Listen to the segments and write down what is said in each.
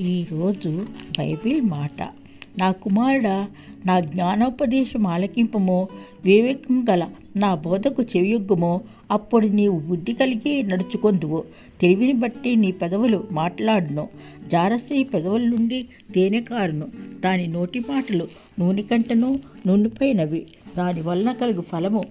ఈరోజు బైబిల్ మాట. నా కుమారుడా నా జ్ఞానోపదేశం ఆలకింపము. వివేకం గల నా బోధకు చెవియొగ్గుము. అప్పుడు నీవు బుద్ధి కలిగి నడుచుకొందువు. తెలివిని బట్టి నీ పెదవులు మాట్లాడును. జారస్త్రీ పెదవుల నుండి తేనె కారును. దాని నోటి మాటలు నూనె కంటను నూనెపైనవి దాని వలన కలుగు ఫలము.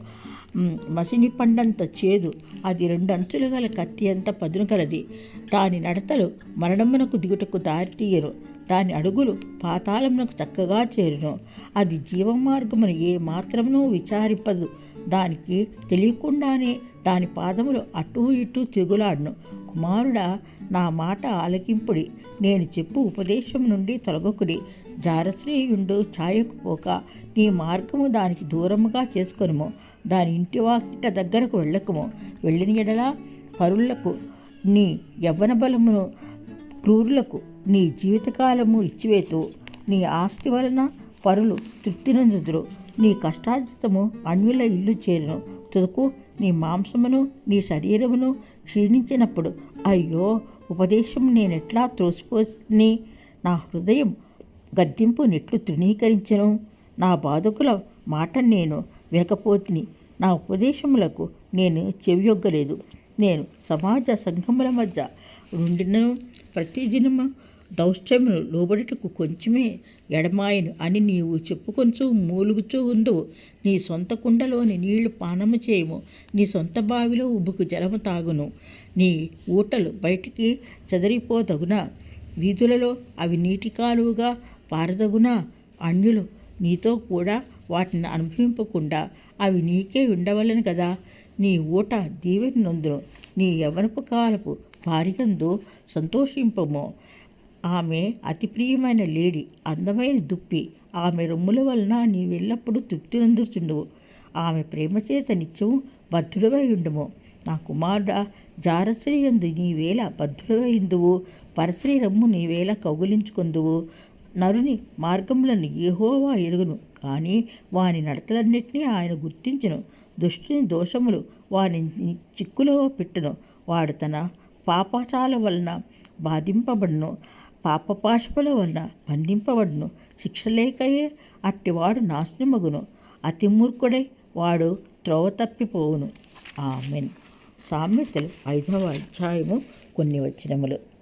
మసిని పండంత చేదు. అది రెండు అంచులు గల కత్తి అంత పదును కలది. దాని నడతలు మరణమునకు దిగుటకు దారితీయను. దాని అడుగులు పాతాళమునకు చక్కగా చేరును. అది జీవమార్గమును ఏ మాత్రమునూ విచారింపదు. దానికి తెలియకుండానే దాని పాదములు అటూ ఇటూ తిరుగులాడును. కుమారుడా నా మాట ఆలకింపుడి. నేను చెప్పు ఉపదేశం నుండి తొలగకుడి. జారశ్రేయుండు ఛాయకు పోక నీ మార్గము దానికి దూరముగా చేసుకొనుము. దాని ఇంటి వాకిట దగ్గరకు వెళ్ళకుము. వెళ్ళిన ఎడలా పరులకు నీ యవ్వన బలమును క్రూరులకు నీ జీవితకాలము ఇచ్చివేతు. నీ ఆస్తి వలన పరులు తృప్తినందుదురు? నీ కష్టార్జితము అణ్విల ఇల్లు చేరును. తుదకు నీ మాంసమును నీ శరీరమును క్షీణించినప్పుడు అయ్యో ఉపదేశం నేనెట్లా త్రోసిపోని నా హృదయం గద్దింపు నెట్లు తృణీకరించను. నా బాధకుల మాట నేను వినకపోతిని. నా ఉపదేశములకు నేను చెవియొగ్గలేదు. నేను సమాజ సంఘముల మధ్య నుండినను ప్రతిదినము దౌశ్చమును లోబడుటకు కొంచెమే ఎడమాయను అని నీవు చెప్పుకొంచు మూలుగుచూ ఉందువు నీ సొంత కుండలోని నీళ్ళు పానము చేయము. నీ సొంత బావిలో ఉబ్బుకు జలము తాగును. నీ ఊటలు బయటికి చెదరిపోదగునా? వీధులలో అవి నీటి కాలువగా పారదగునా? అన్యులు నీతో కూడా వాటిని అనుభవింపకుండా అవి నీకే ఉండవలను కదా? నీ ఊట దీవెని నొందును నీ యవనపు కాలపు భార్యందు సంతోషింపము. ఆమె అతి ప్రియమైన లేడీ అందమైన దుప్పి. ఆమె రొమ్ముల వలన నీవెల్లప్పుడూ తృప్తి నందుచుండువు. ఆమె ప్రేమచేత నిత్యము బద్ధుడవై ఉండము. నా కుమారుడా జారశ్రీ యందు నీవేళ బద్ధుడవైందువు పరశ్రీ రమ్ము నీవేళ కౌగులించుకుందువు. నరుని మార్గములను ఏహోవా ఎరుగును కానీ వాని నడతలన్నింటినీ ఆయన గుర్తించును. దుష్టుని దోషములు వాని చిక్కులో పెట్టును. వాడు తన పాపాచాల వలన బాధింపబడును. పాపపాశముల వలన బంధింపబడును. శిక్షలేకయే అట్టివాడు నాశనమగును. అతి మూర్ఖుడై వాడు త్రోవ తప్పిపోవును. ఆమెన్. సామెతలు ఐదవ అధ్యాయము కొన్ని వచనములు.